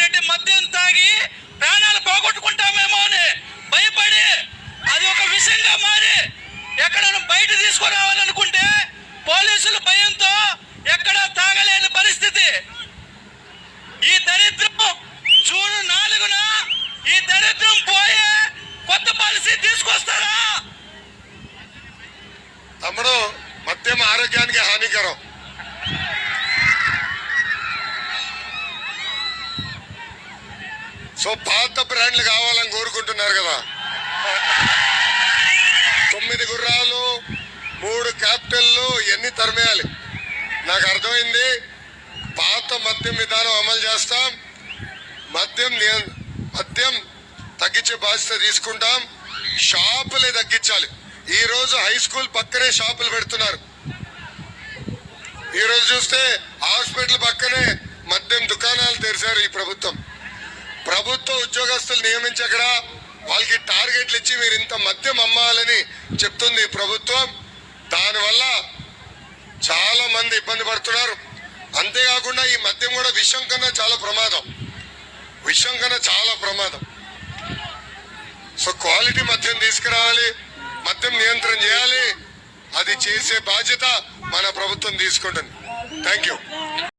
రెడ్డి మద్యం తాగి ప్రాణాలు పోగొట్టుకుంటామేమో అని భయపడి అది ఒక విషయంగా మారి ఎక్కడైనా బయట తీసుకురావాలనుకుంటే పోలీసుల భయంతో ఎక్కడ తాగలేని పరిస్థితి. ఈ దరిద్రం జూన్ నాలుగున ఈ దరిద్రం పోయే కొత్త పాలసీ తీసుకొస్తారా? తమ్ముడు మద్యం ఆరోగ్యానికి హానికరం. సో పాత బ్రాండ్లు కావాలని కోరుకుంటున్నారు కదా. తొమ్మిది గుర్రాలు మూడు క్యాపిటల్లు ఎన్ని తరిమేయాలి? నాకు అర్థమైంది. పాత మద్యం విధానం అమలు చేస్తాం. మద్యం మద్యం తగ్గించే బాధ్యత తీసుకుంటాం. షాపులే తగ్గించాలి. ఈరోజు హై స్కూల్ పక్కనే షాపులు పెడుతున్నారు. ఈరోజు చూస్తే హాస్పిటల్ పక్కనే మద్యం దుకాణాలు తెరిచారు ఈ ప్రభుత్వం. ప్రభుత్వ ఉద్యోగస్తులు నియమించక్కడ వాళ్ళకి టార్గెట్లు ఇచ్చి మీరు ఇంత మద్యం అమ్మాలని చెప్తుంది ప్రభుత్వం. దానివల్ల చాలా మంది ఇబ్బంది పడుతున్నారు. అంతేకాకుండా ఈ మద్యం కూడా విషం కన్నా చాలా ప్రమాదం. విషం కన్నా చాలా ప్రమాదం. సో క్వాలిటీ మద్యం తీసుకురావాలి మద్యం నియంత్రణ చేయాలి. అది చేసే బాధ్యత మన ప్రభుత్వం తీసుకుంటుంది. Thank you.